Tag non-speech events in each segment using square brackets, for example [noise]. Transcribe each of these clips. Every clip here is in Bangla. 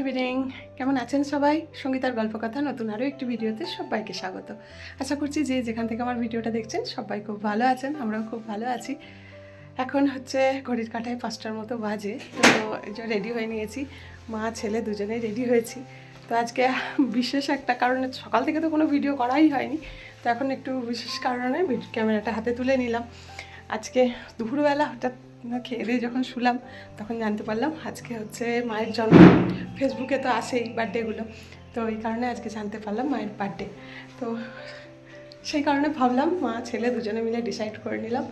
ইভিনিং। কেমন আছেন সবাই? সঙ্গীতার গল্পকথা, নতুন আরও একটি ভিডিওতে সবাইকে স্বাগত। আশা করছি যে যেখান থেকে আমার ভিডিওটা দেখছেন, সবাই খুব ভালো আছেন, আমরাও খুব ভালো আছি। এখন হচ্ছে ঘড়ির কাঁটায় পাঁচটার মতো বাজে, তো রেডি হয়ে নিয়েছি। মা, ছেলে দুজনেই রেডি হয়েছি। তো আজকে বিশেষ একটা কারণে, সকাল থেকে তো কোনো ভিডিও করাই হয়নি, তো এখন একটু বিশেষ কারণে ক্যামেরাটা হাতে তুলে নিলাম। আজকে দুপুরবেলা হঠাৎ না, খেয়ে দিয়ে যখন শুলাম, তখন জানতে পারলাম আজকে হচ্ছে মায়ের জন্মদিন ফেসবুকে তো আসেই বার্থডেগুলো তো এই কারণে আজকে জানতে পারলাম মায়ের বার্থডে তো সেই কারণে ভাবলাম মা, ছেলে দুজনে মিলে ডিসাইড করে নিলাম।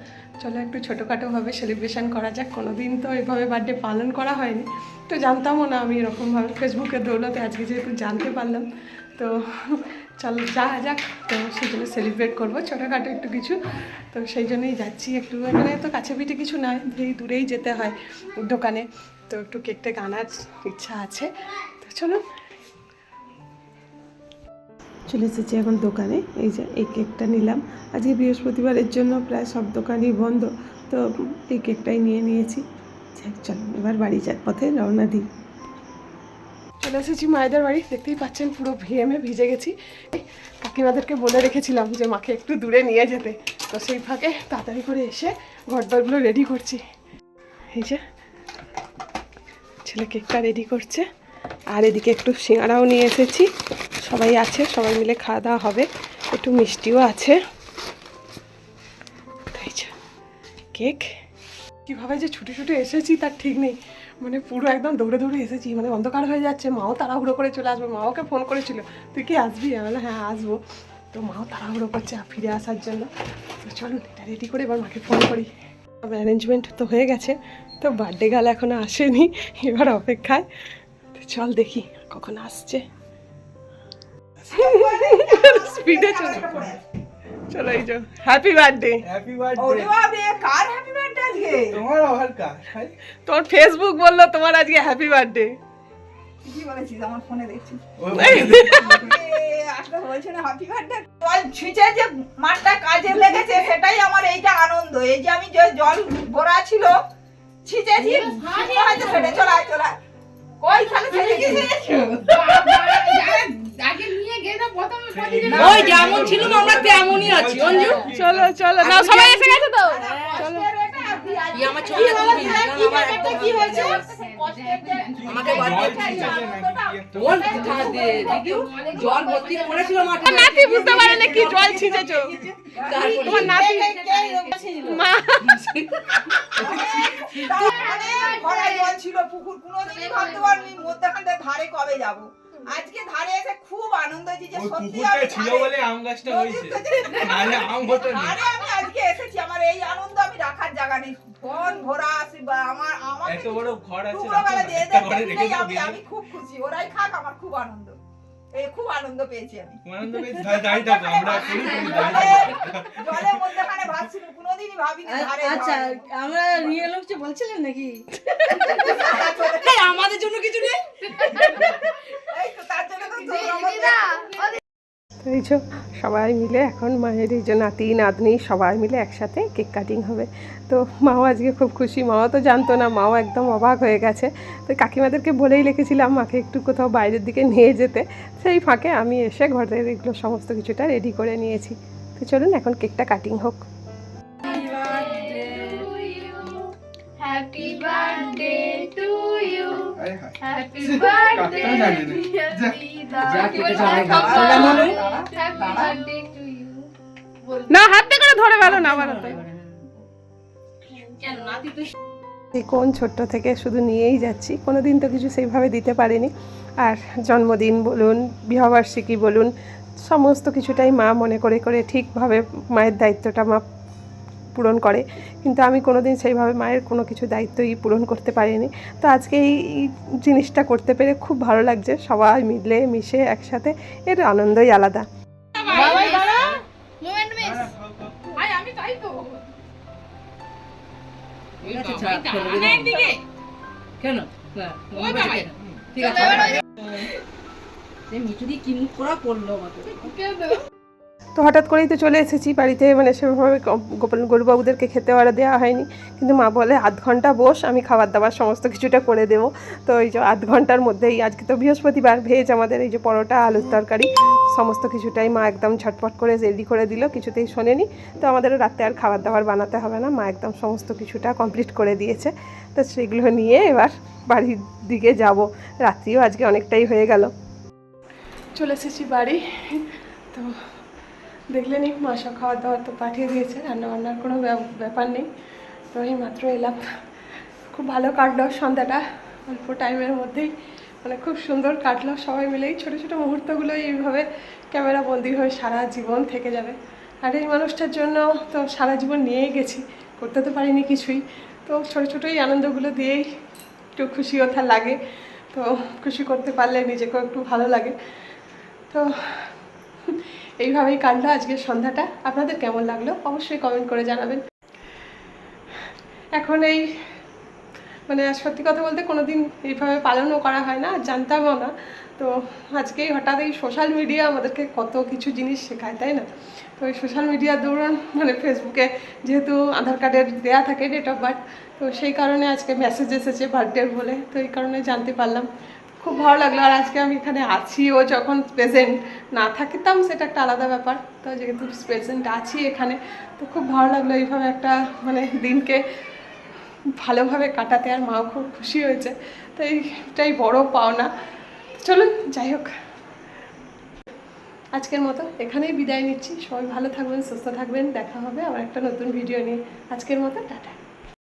চলো একটু ছোটোখাটোভাবে সেলিব্রেশন করা যাক। কোনো দিন তো এইভাবে বার্থডে পালন করা হয়নি। তো জানতামও না আমি এরকমভাবে ফেসবুকের দৌলতে আজকে যেহেতু জানতে পারলাম। তো চলো যা যাক তো সেই জন্য সেলিব্রেট করব ছোটোখাটো একটু কিছু। তো সেই জন্যই যাচ্ছি একটু এখানে তো কাছে পিঠে কিছু এই দূরেই যেতে হয় দোকানে। তো একটু কেক টেক আনার ইচ্ছা আছে। তো চলুন চলে এসেছি এখন দোকানে এই যে এই কেকটা নিলাম। আজকে বৃহস্পতিবারের জন্য প্রায় সব দোকানই বন্ধ তো এই কেকটাই নিয়ে নিয়েছি। যাক, চলো এবার বাড়ি যার পথে রওনা দিই। চলে এসেছি মায়েদের বাড়ি। দেখতেই পাচ্ছেন পুরো ভিএমে ভিজে গেছি। কাকিমাদেরকে বলে রেখেছিলাম যে মাকে একটু দূরে নিয়ে যেতে। তো সেই ফাঁকে তাড়াতাড়ি করে এসে ঘরদরগুলো রেডি করছি। এই যে, ছেলে কেকটা রেডি করছে। আর এদিকে একটু সিঙ্গারাও নিয়ে এসেছি। সবাই আছে, সবাই মিলে খাওয়া দাওয়া হবে। একটু মিষ্টিও আছে। কেক কীভাবে যে ছুটে ছুটে এসেছি তার ঠিক নেই। মানে পুরো একদম দৌড়ে দৌড়ে এসেছি মানে অন্ধকার হয়ে যাচ্ছে মাও তাড়াহুড়ো করে চলে আসবে মাওকে ফোন করেছিল তুই কি আসবি? আমি বললাম, হ্যাঁ আসব। তো মাও তাড়াহুড়ো করছে ফিরে আসার জন্য। তো চলুন এটা রেডি করে এবার মাকে ফোন করি। অ্যারেঞ্জমেন্ট তো হয়ে গেছে তো বার্থডে গাল এখনও আসেনি এবার অপেক্ষায়। তো চল দেখি কখন আসছে। স্পিডে চলো। চলো এই যে হ্যাপি বার্থডে হ্যাপি বার্থডে কার হ্যাপি বার্থডে আজকে? তোমার আবার কার তোমার ফেসবুক বলল তোমার আজকে হ্যাপি বার্থডে কি বলেছিস আমার ফোনে দেখছি আসলে বলছে না হ্যাপি বার্থডে জল ছিঁচে যে মাঠটা কাজে লেগেছে সেটাই আমার এইটা আনন্দ। এই যে আমি যে জল ভরা ছিল ছিঁচেছি হয়তো ফেটে চলা চলা কই খালি ফেলে গেছে ওই যেমন ছিলাম আমরা তেমনই আছি। অঞ্জু? চলো চলো না সবাই এসে গেছে তো এই আমার ছবিটা তুলবি না, কারণ আমার একদম কি হয়েছে আমাকে জল? জল ভর্তি করেছিল মাঠে নাতি বুঝতে পারে না কি জল ছিঁচেছো তোমার নাতি মা জল ছিল পুকুর কোনোদিনই ভাবতে পারিনি মধ্যখানটা ধারে কবে যাব আজকে ধারে এসে খুব আনন্দ হয়েছে যে সত্যি আমি ছিল বলে আম গাছটা হয়েছে নদীর আম হতো না ধারে আমি আজকে এসেছি আমার এই আনন্দ আমি রাখার জায়গা নেই ভরা আসি বা আমার আমার এত বড় ঘর আছে দিয়ে আমি আমি খুব খুশি। ওরাই খাক আমার খুব আনন্দ। এই খুব আনন্দ পেয়েছি আমি। আনন্দ পেয়েছি। আমরা করি মধ্যখানে কোনোদিনই ভাবিনি ধারে আচ্ছা আমরা রিয়েল হচ্ছে বলছিলেন নাকি? [laughs] আমাদের জন্য কিছু নেই [laughs] তো তার জন্য তো তোমরা আমাকে- যে সবাই মিলে এখন মায়ের এই যে নাতি নাতনি সবাই মিলে একসাথে কেক কাটিং হবে। তো মাও আজকে খুব খুশি। মাও তো জানতো না মাও একদম অবাক হয়ে গেছে। তো কাকিমাদেরকে বলেই রেখেছিলাম মাকে একটু কোথাও বাইরের দিকে নিয়ে যেতে। সেই ফাঁকে আমি এসে ঘরের এগুলো সমস্ত কিছুটা রেডি করে নিয়েছি। তো চলুন এখন কেকটা কাটিং হোক। Happy birthday to you. আরে হায়। না। হাতে করে ধরে বেলো না কোন? ছোট্ট থেকে শুধু নিয়েই যাচ্ছি। কোনো দিন তো কিছু সেইভাবে দিতে পারিনি। আর জন্মদিন বলুন বিবাহবার্ষিকী বলুন সমস্ত কিছুটাই মা মনে করে করে ঠিকভাবে মায়ের দায়িত্বটা মা পূরণ করে কিন্তু আমি কোনো দিন সেইভাবে মায়ের কোনো কিছু দায়িত্বই পূরণ করতে পারিনি তো আজকে এই জিনিসটা করতে পেরে খুব ভালো লাগছে সবাই মিলে মিশে একসাথে এর আনন্দই আলাদা। কেন হ্যাঁ? ঠিক আছে করা আমাকে? তো হঠাৎ করেই তো চলে এসেছি বাড়িতে। মানে সেভাবে গোপাল গরুবাবুদেরকে খেতে আর দেওয়া হয়নি। কিন্তু মা বলে, আধ ঘণ্টা বস, আমি খাবার দাবার সমস্ত কিছুটা করে দেবো। তো এই যে আধ ঘণ্টার মধ্যেই আজকে তো বৃহস্পতিবার, ভেজ আমাদের এই যে পরোটা, আলুর তরকারি, সমস্ত কিছুটাই মা একদম ঝটপট করে রেডি করে দিল, কিছুতেই শোনেনি। তো আমাদেরও রাতে আর খাবার দাবার বানাতে হবে না, মা একদম সমস্ত কিছুটা কমপ্লিট করে দিয়েছে। তো সেগুলো নিয়ে এবার বাড়ির দিকে যাব। রাত্রিও আজকে অনেকটাই হয়ে গেল। চলে এসেছি বাড়ি। তো দেখলেনি মা সব খাবার দাবার তো পাঠিয়ে দিয়েছে রান্না বান্নার কোনো ব্যাপ- ব্যাপার নেই। তো এই মাত্র এলাম। খুব ভালো কাটলো সন্ধ্যাটা, অল্প টাইমের মধ্যেই। মানে খুব সুন্দর কাটলো, সবাই মিলেই ছোটো ছোটো মুহূর্তগুলো এইভাবে ক্যামেরা বন্দি হয়ে সারা জীবন থেকে যাবে। আর এই মানুষটার জন্য তো সারা জীবন নিয়েই গেছি, করতে তো পারিনি কিছুই। তো ছোটো ছোটো এই আনন্দগুলো দিয়েই একটু খুশি ওঠা লাগে। তো খুশি করতে পারলে নিজেকেও একটু ভালো লাগে। তো এইভাবেই কাটলো আজকের সন্ধ্যাটা। আপনাদের কেমন লাগল? অবশ্যই কমেন্ট করে জানাবেন। এখন এই মানে সত্যি কথা বলতে কোনো দিন এইভাবে পালনও করা হয় না জানতামও না। তো আজকেই হঠাৎ এই সোশ্যাল মিডিয়া আমাদেরকে কত কিছু জিনিস শেখায়, তাই না? তো এই সোশ্যাল মিডিয়ার দৌড়ন মানে ফেসবুকে যেহেতু আধার কার্ডের দেয়া থাকে ডেট অফ বার্থ তো সেই কারণে আজকে মেসেজ এসেছে বার্থডে বলে, তো এই কারণে জানতে পারলাম। খুব ভালো লাগল। আর আজকে আমি এখানে আছি ও যখন প্রেজেন্ট না থাকতাম, সেটা একটা আলাদা ব্যাপার। তো যেহেতু প্রেজেন্ট আছি এখানে, তো খুব ভালো লাগল এইভাবে একটা মানে দিনকে ভালোভাবে কাটাতে। আর মাও খুব খুশি হয়েছে। তো এইটাই বড় পাওনা। চলুন, যাই হোক। আজকের মতো এখানেই বিদায় নিচ্ছি। সবাই ভালো থাকবেন, সুস্থ থাকবেন। দেখা হবে আবার একটা নতুন ভিডিও নিয়ে। আজকের মতো, টাটা।